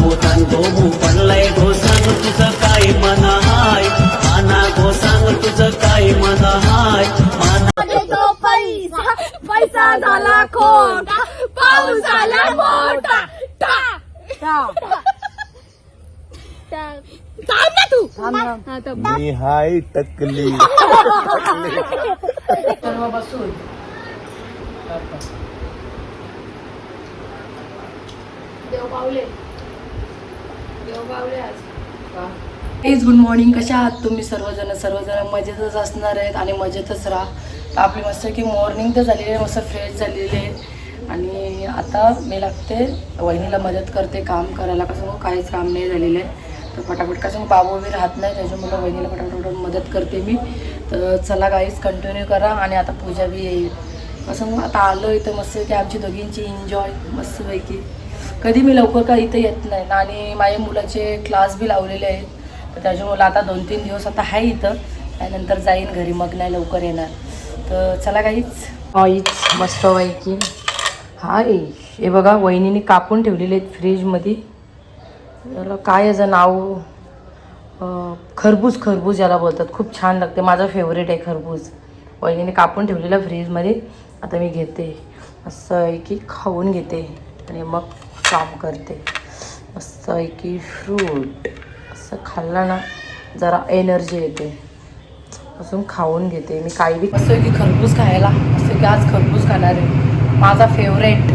गो सांगो मू पडलाय गो सांग तुझं काय मन हाय? माना गो सांग तुझं काय मन हाय? माना देतो पैसा पैसा झाला खोटा पाऊस झाला मोठा टा. थांब ना तू. हा, तर मी हाय टकली. बसून देव पावले. प्लीज गुड मॉर्निंग कशा आहात तुम्ही सर्वजण? सर्वजण मजेतच असणार आहेत आणि मजेतच राहा. तर आपली मस्त की मॉर्निंग तर झालेली आहे मस्त फ्रेश झालेली आहे. आणि आता मी लागते वहिनीला मदत करते काम करायला. कसं मग काहीच काम नाही झालेलं आहे. तर पटापट कसं हो, बाबू मी राहत नाही त्याच्यामुळं वहिनीला पटापट मदत करते मी. तर चला काहीच कंटिन्यू करा आणि आता पूजा बी येईल. कसं मग आता आलो इथं मस्त की आमची दोघींची एन्जॉय मस्तपैकी. कधी मी लवकर का इथे येत नाही. आणि माझ्या मुलाचे क्लास बी लावलेले आहेत. तर त्याच्यामुळं आता दोन तीन दिवस आता आहे इथं. त्यानंतर जाईन घरी मग नाही लवकर येणार. तर चला काहीच ऑईच मस्त पैकी हाय हे बघा वहिनीने कापून ठेवलेले आहेत फ्रीजमध्ये याला काय याचं नाव? खरबूज खरबूज याला बोलतात. खूप छान लागते. माझा फेवरेट आहे खरबूज. वहिनीने कापून ठेवलेलं फ्रीजमध्ये आता मी घेते. असं आहे की खाऊन घेते. आणि मग काम करते. मस्त आहे की फ्रूट असं खाल्लं ना जरा एनर्जी येते. असून खाऊन घेते मी काही बी. असं की खरबूज खायला. असं की आज खरबूज खाणार आहे. माझा फेवरेट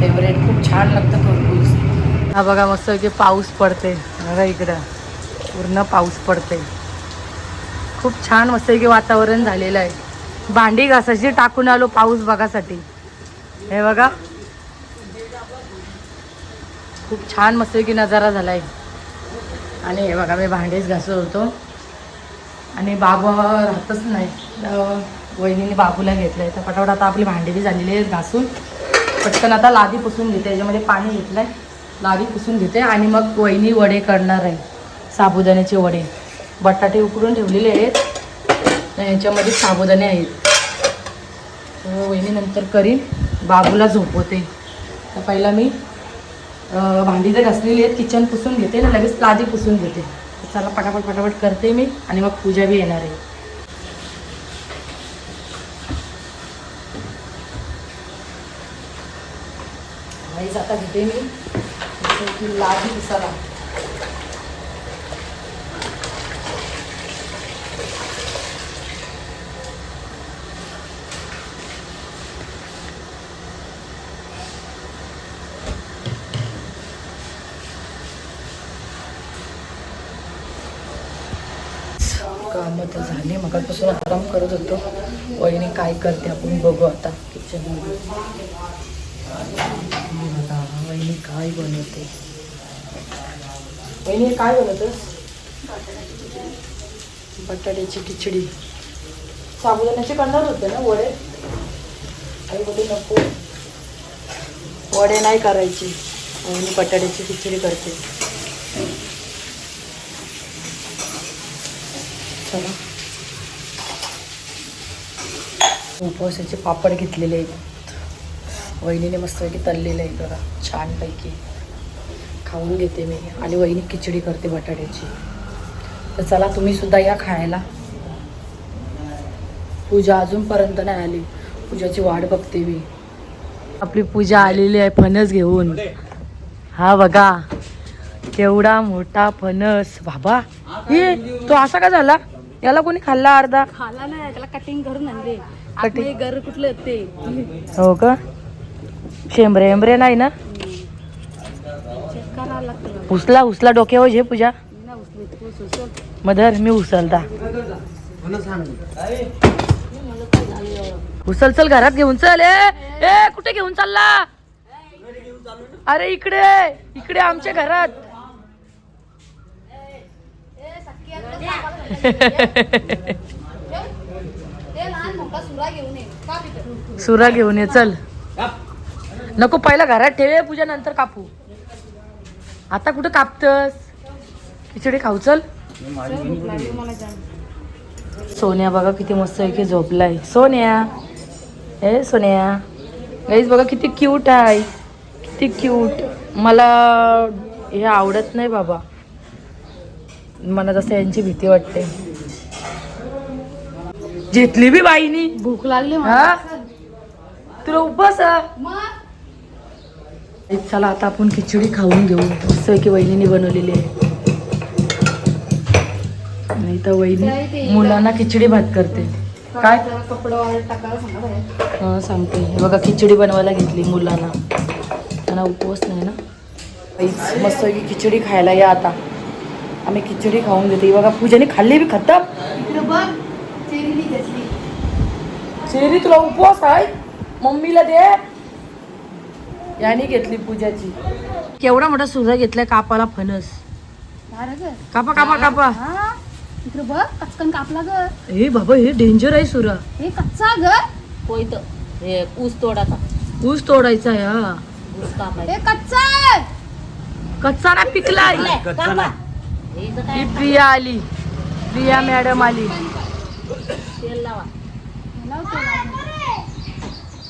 फेवरेट खूप छान लागतं खरबूज. हा बघा मस्त की पाऊस पडते. बघा इकडं. पूर्ण पाऊस पडते. खूप छान मस्त की वातावरण झालेलं आहे. भांडी घासायची टाकून आलो पाऊस बघासाठी. हे बघा. खूप छान मस्त की नजारा आहे आणि हे बघा मी भांडेच घासत होतो. आणि बाबा राहतच नाही वहिनीने बाबूला घेतलंय. तर पटापट आता आपली भांडी बी झालेली आहेत घासून. पटकन आता लादी पुसून घेते. याच्यामध्ये पाणी घेतलंय. लादी पुसून घेते. आणि मग वहिनी वडे करणार आहे. साबुदाण्याचे वडे. बटाटे उकडून ठेवलेले आहेत. याच्यामध्ये साबुदाणे आहेत. तर वहिनी नंतर करीन. बाबूला झोपवते. तर पहिला मी भांडी जर घासलेली आहेत किचन पुसून घेते ना लगेच लादी पुसून घेते. चला पटापट पटापट करते मी आणि मग पूजा बी येणार आहे. वाईज आता घेते मी. जसं की लादी पुसाला कामं तर झाली. मगापासून आराम करत होतो. वहिनी काय करते आपण बघू आता किचनमध्ये बघा वहिनी काय बनवते? वहिनी काय बनवतस? बटाट्याची खिचडी. साबुदाण्याचे करणार होते ना वडे? आई बोलू नको. वडे नाही करायची. वहिनी बटाट्याची खिचडी करते. चला. उपवासाचे पापड घेतलेले आहेत. वहिनीने मस्तपैकी तळलेले आहेत बघा छानपैकी. खाऊन घेते मी. आणि वहिनी खिचडी करते बटाट्याची. तर चला तुम्ही सुद्धा या खायला. पूजा अजूनपर्यंत नाही आली. पूजाची वाट बघते मी. आपली पूजा आलेली आहे फणस घेऊन. हा बघा केवढा मोठा फणस. बाबा हे तो असा का झाला? याला कोणी खाल्ला अर्धा? खाला नाही त्याला कटिंग करून आणले? आतमध्ये घर कुठलं ते? हो का? शेंबरे एंबरे नाही ना? करावं लागतं. उचला उचला डोक्यावर घे पूजा. ना उचलू. मधर मी उचलता. उचल चल घरात घेऊन चल ए ए कुठे घेऊन चालला? अरे इकडे इकडे आमच्या घरात. सुरा घेऊन ये चल. नको पहिला घरात ठेवे पूजा नंतर कापू. आता कुठं कापतस? खिचडी खाऊ चल. सोन्या बघा किती मस्त आहे की झोपलाय. सोन्या. ए सोन्या. गाईज बघा किती क्यूट आहे. किती क्यूट मला हे आवडत नाही बाबा. मला जसं यांची भीती वाटते. घेतली बी बाईनी. भूक लागली हा? तुला उपवास चला आता आपण खिचडी खाऊन घेऊ. मस्त की वहिनीने बनवलेली आहे. नाही तर वहिनी मुलांना खिचडी भात करते. काय. हा सांगते. बघा खिचडी बनवायला घेतली मुलांना. त्यांना उपवास नाही ना? मस्त की खिचडी खायला या आता. आम्ही खिचडी खाऊन घेते बघा पूजाने खाल्ली बी घेतली शेरी तुला उपवास आहे? मम्मीला दे. याने घेतली पूजाची. केवढा मोठा सुरा घेतलाय कापाला फणस. कापा कापा कापा. हा. इकडे बघ कचकन कापला ग. हे बाबा हे डेंजर आहे सुरा हे कच्चा ग. कोयत हे ऊस तोडाचा ऊस तोडायचा हा. ऊस कापायचा. हे कच्चा. कच्चा ना पिकलाय. कापा. हे ही प्रिया आली. प्रिया मॅडम आली.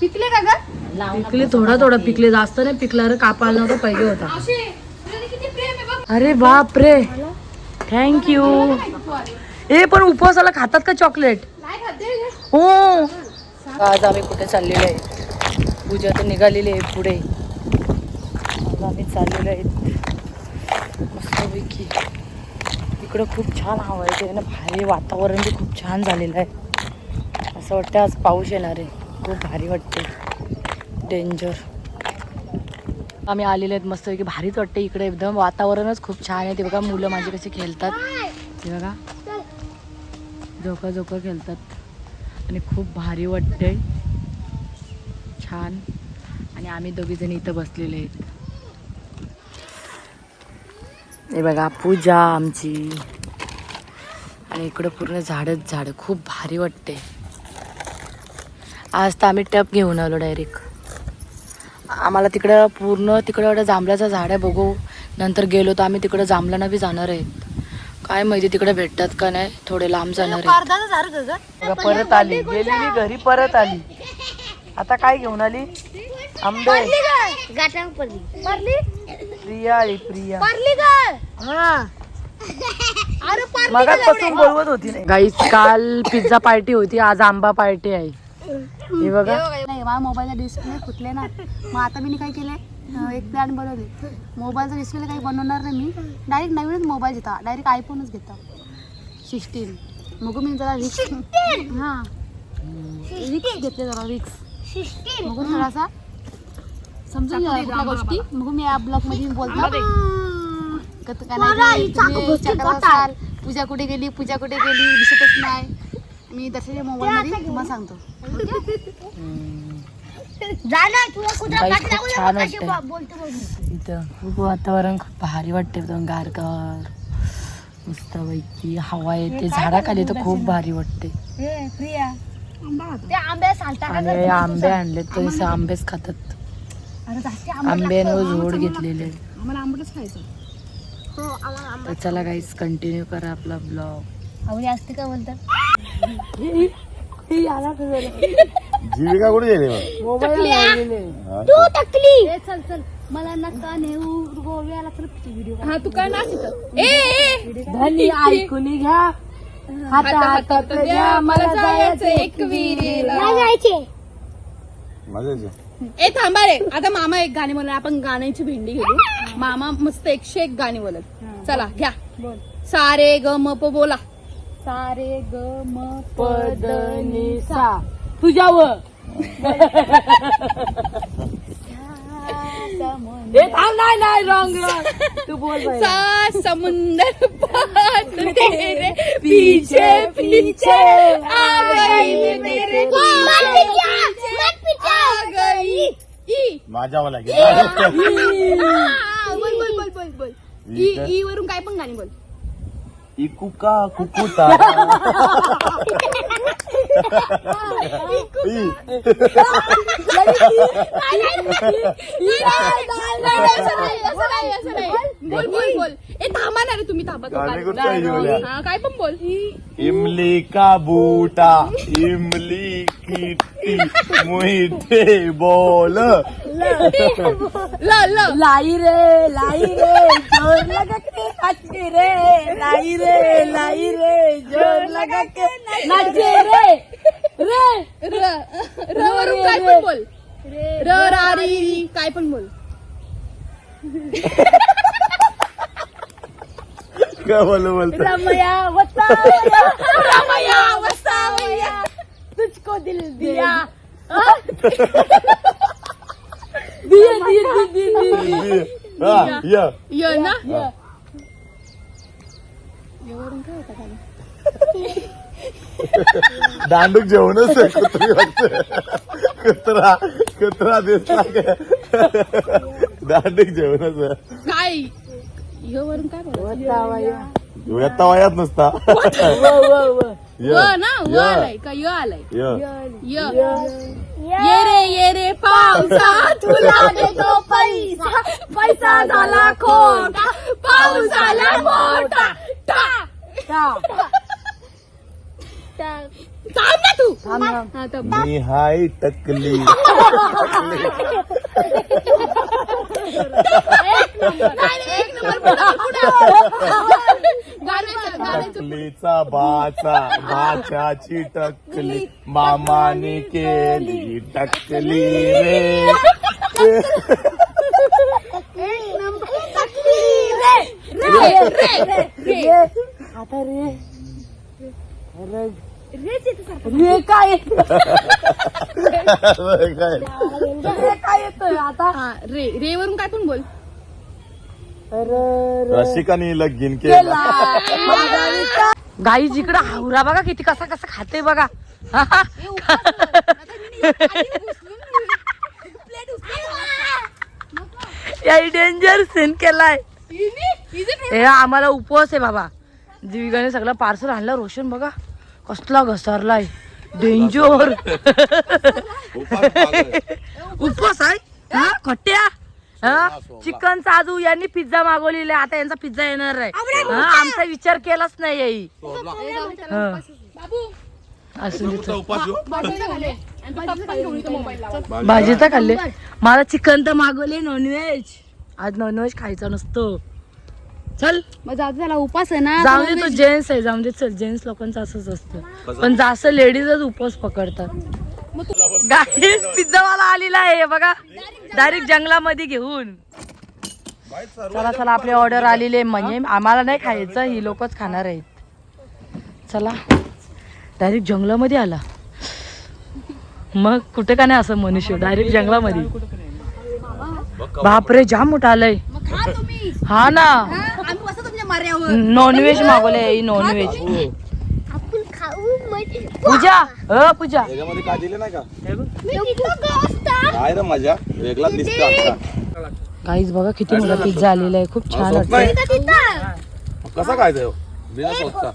पिकले का ग? पिकले थोडा थोडा पिकले. जास्त नाही पिकला रे कापायला नव्हतं पाहिजे होता. अशी तुझ्याने किती प्रेम आहे बघ. अरे बाप रे थँक्यू ए पण उपवासाला खातात का चॉकलेट नाही खाते हो. आज आम्ही कुठे चाललेलो आहे? पूजा तर निघालेली आहे पुढे. आज आम्ही चाललेलो आहेत मस्तपैकी. इकडं खूप छान हवा आहे. ना भारी वातावरण बी खूप छान झालेलं आहे. असं वाटतं आज पाऊस येणार आहे. खूप भारी वाटते डेंजर आम्ही आलेले आहेत मस्तपैकी भारीच वाटते इकडे. एकदम वातावरणच खूप छान आहे. ते बघा मुलं माझी कशी खेळतात. ते बघा. झोका झोका खेळतात. आणि खूप भारी वाटतंय. छान. आणि आम्ही दोघीजणी इथं बसलेले आहेत. हे बघा पूजा आमची. आणि इकडं पूर्ण झाडच झाड खूप भारी वाटते आज तर आम्ही टप घेऊन आलो डायरेक्ट आम्हाला तिकडं पूर्ण तिकडं एवढं जांभळाचं झाड आहे बघू. नंतर गेलो तर आम्ही तिकडं जांभळांना बी जाणार आहेत. काय माहिती तिकडे भेटतात का नाही थोडे लांब जाणार बघा, परत आली. गेली मी घरी परत आली. आता काय घेऊन आली? आंबे. प्रिया आली प्रिया. ग हा. अरे मगाचपासून बोलवत होती नाही. काल पिझ्झा पार्टी होती आज आंबा पार्टी आहे. हे बघा. नाही माझ्या मोबाईलला डिस्प्ले फुटले ना. मग आता मी काय केलंय? एक प्लॅन बनवले मोबाईलचा डिस्प्ले काही बनवणार नाही मी. डायरेक्ट नवीनच मोबाईल घेता. डायरेक्ट आयफोनच घेता. सिक्स्टीन मग मी जरा रिक्स हां. रिक्स घेतले जरा रिक्स मग थोडासा समजून घ्या कुठल्या गोष्टी. मग मी या ब्लॉगमध्ये बोलतो. नाही तुम्ही असाल, पूजा कुठे गेली पूजा कुठे गेली दिसतच नाही. मी दर्शनच्या मोबाईल मध्ये तुम्हाला सांगतो. खूप छान वाटतंय. इथं खूप वातावरण खूप भारी वाटते एकदम गारगार. मस्तपैकी हवा येते. झाडाखाली तर खूप भारी वाटते प्रिया. आंबे आणले तर आंबेच खातात. आंब्यानं झोड घेतलेले. आम्हाला आंबटच खायचं. तर चला गाईस कंटिन्यू करा आपला ब्लॉग आवडी असते का बोलतात जीविका कुठे गेली तू टकली चल चल. मला नका नेऊ. गोव्याला तर व्हिडिओ हा तू काय नाशिक? धनी ऐकून घ्या. हाता हातात घ्या. मला जायचं एक मजा येते. ए थांबा रे. आता मामा एक गाणी बोलणार. आपण गाण्याची भेंडी घेऊ. मामा मस्त एकशे एक गाणी बोलत. चला घ्या. सारे ग म प बोला. सारे ग म पदनी सा. तुझ्यावर. हे थांब. नाही नाही रॉंग रॉंग तू बोल बाई. सा समुंदर पार तेरे पीछे पीछे आ गई मैं तेरे पीछे आ गई ई माझ्यावाला घे. आ, बोल बोल बोल बोल बोल. ई ई वरून काय पण गाणी बोल. इकुका कुकुता बोल बोल बोल ए थांबा ना रे तुम्ही थांबा तो गाणे गाणं. कुठं आहे येवल्या? हा, काय पण बोल. इमली का बूटा? इमली मोहिते बोल. ल ल लाई रे लाई रे ज़ोर लगा के नाचे रे लाई रे लाई रे ज़ोर लगा के नाचे रे। रे र र वरून काय पण बोल र रा री काय पण बोल काय बोल बोलतो रमया वसावया रमया वसावया तुझको दिल दिया। दिया दिया दिया दिया हा या य ना दांडूक जेवणच आहे कुत्री वाटतं. कुत्रा कुत्रा दिसला का. दांडूक जेवणच आहे. काय? य वरून काय बोल वसावया येता वयात नसता. व व. या. आलाय का? य आलाय. या. य. ये रे ये रे पावसा तुला देतो पैसा. पैसा झाला खोटा. पाऊस आला मोठा टा. थांब ना तू. हा, तर मी हाय टकली. नाही, एक नंबर पुढं, पुढं. गाण्याचं गाण्याचं टकलीचा बाचा बाच्याची टकली मामाने केली टकली रे. रे रे रे आता रे. रे काय? काय? रे काय येतोय आता? हा रे रे वरून काय पण बोल? रसिकाने लगीन केलं. गाई जिकडं हावरा बघा किती कसा कसा खाते बघा. याही डेंजर सीन केलाय. हे आम्हाला उपवास आहे बाबा. जीविकाने सगळं पार्सल आणलं रोशन बघा. कसला घसरलाय? डेंजर उपवास आहे? हा? खट्ट्या? हा? चिकन साजू यांनी पिझ्झा मागवलेला आता यांचा पिझ्झा येणार आहे. हा आमचा विचार केलाच नाही हा. भाजी तर खाल्ले. मला चिकन तर मागवले नॉनव्हेज आज नॉनव्हेज खायचं नसतं. चल. मग जाऊ दे, त्याला उपास आहे ना जाऊ दे तू जेंट्स आहे जाऊ दे चल जेंट्स लोकांचं असंच असतं. पण जास्त लेडीजच उपवास पकडतात. गाडी पिझ्झावाला आलेला आहे हे बघा. डायरेक्ट जंगलामध्ये घेऊन. चला चला आपली ऑर्डर आलेली आहे म्हणजे आम्हाला नाही खायचं ही लोकच खाणार आहेत. चला. डायरेक्ट जंगलामध्ये आला. मग कुठे का नाही असं मनुष्य? डायरेक्ट जंगलामध्ये. बापरे जाम मोठा आलंय हा ना. नॉनव्हेज मागवलंय नॉनव्हेज आपण खाऊ म्हणजे पूजा अ पूजा. काय दिले नाही का? मी काय रे मजा? वेगळाच दिसतो आता काहीच बघा किती मोठा पिझ्झा आलेला आहे. खूप छान वाटतं कसा काय देव बिना सोचता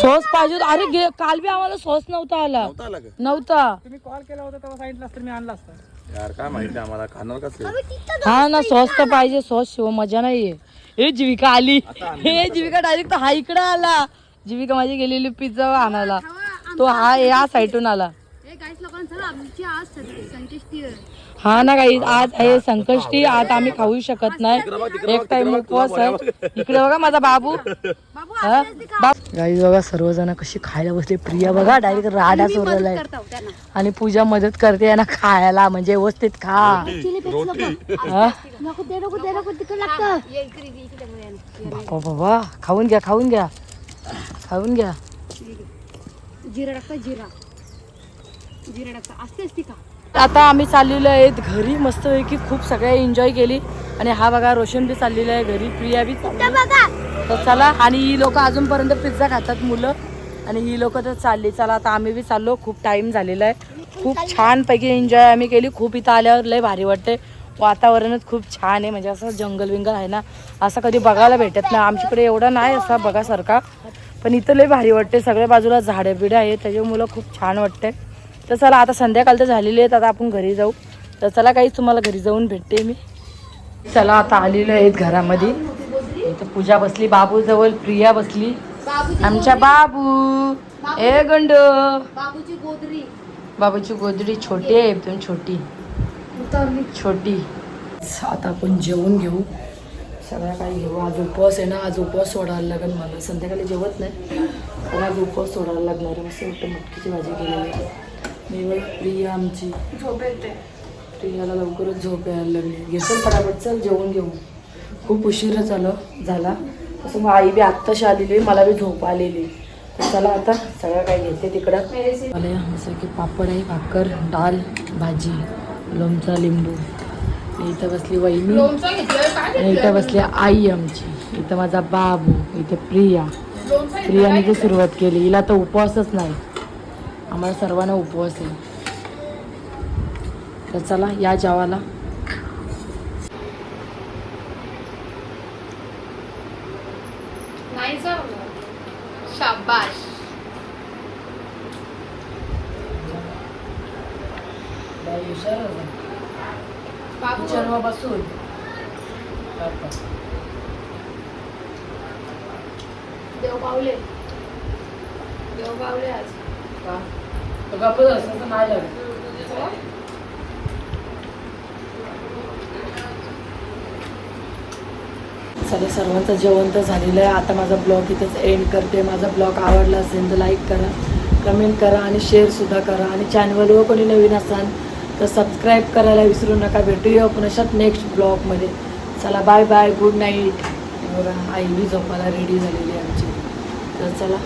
सॉस पाहिजे होता. अरे गे काल बी आम्हाला सॉस नव्हता आला. नव्हता आला का? नव्हता. यार काय माहिती आम्हाला खाणार कसं हा ना सॉस तर पाहिजे सॉस शिव मजा नाहीये. हे जीविका आली. हे जीविका डायरेक्ट हा इकडे आला. जीविका माझी गेलेली पिझ्झा आणायला. तो हा या साईडून आला. हे काहीच लोकांचं आमची आज संकष्टी हा ना काही आज आहे संकष्टी आज आम्ही खाऊ शकत नाही. एक टाइम उपवास आहे. इकडे बघा माझा बाबू. हा? बाप- गाई बघा सर्वजण कशी खायला बसले. प्रिया बघा डायरेक्ट राडा सोडलाय करतो त्यांना. आणि पूजा मदत करते यांना खायला म्हणजे व्यवस्थित खा. हा? ते ते. बाबा बाबा खाऊन घ्या खाऊन घ्या. खाऊन घ्या. जिरा टाकता जिरा. जिरा टाकता असते असते का आता आम्ही चाललेलो आहेत घरी मस्तपैकी खूप सगळे एन्जॉय केली. आणि हा बघा रोशन बी चाललेला आहे घरी. प्रिया बी चालली तर चला आणि ही लोक अजूनपर्यंत पिझ्झा खातात मुलं. आणि ही लोक तर चालली. चला आता आम्ही बी चाललो. खूप टाइम झालेला आहे. खूप छान पैकी एन्जॉय आम्ही केली. खूप इथं आल्यावर लय भारी वाटते वातावरणच खूप छान आहे. म्हणजे असं जंगल विंगल आहे ना. असं कधी बघायला भेटत नाही. आमच्याकडे एवढा नाही असा बघासारखा. पण इथं लय भारी वाटते सगळ्या बाजूला झाडं बिडं आहेत. त्याच्यामुळे मुलं खूप छान वाटते तर चला आता संध्याकाळ तर झालेली आहेत आता आपण घरी जाऊ. तर चला काहीच तुम्हाला घरी जाऊन भेटते मी. चला आता आलेलो आहेत घरामध्ये. इथं पूजा बसली बाबू जवळ प्रिया बसली. आमच्या बाबू. ए गंड. बाबूची गोदरी. बाबूची गोदडी छोटी आहे एकदम छोटी. छोटी. आता आपण जेवून घेऊ. सगळं काही घेऊ. आज उपवास आहे ना आज उपवास सोडायला लागेल मला. संध्याकाळी जेवत नाही तर आज उपवास सोडायला लागणार आहे. मस्त वाटतं मटकीची भाजी केलेली आहे. मी व प्रिया आमची. झोप येते. प्रियाला लवकरच झोप यायला लागली. घेतो फटाफट चल जेवून घेऊ. खूप उशीर झालं झाला. तसं मग आई बी आत्ताशी आलेली मला बी झोप आलेली. चला आता सगळं काही घेते तिकडं. मला जसं की पापड आहे भाकर डाळ भाजी लोणचा लिंबू. इथं बसली वहिनी. आणि इथं बसली आई आमची. इथं माझा बाबू इथं प्रिया. प्रियाने जी सुरुवात केली. हिला तर उपवासच नाही. आम्हाला सर्वांना उपवास आहे तर चला या जेवाला शाबाश किचनवर बसून. देव पावले देव पावले आज. गप्पच असं तर नाही लागत. चला सर्वांचं जेवण तर झालेलं आहे. आता माझा ब्लॉग इथंच एंड करते. माझा ब्लॉग आवडला असेल तर लाईक करा कमेंट करा आणि शेअरसुद्धा करा. आणि चॅनलवर कोणी नवीन असाल तर सबस्क्राईब करायला विसरू नका. भेटूया आपण अशात नेक्स्ट ब्लॉगमध्ये चला बाय बाय गुड नाईट बघा आई बी झोपायला रेडी झालेली आहे आमची. तर चला.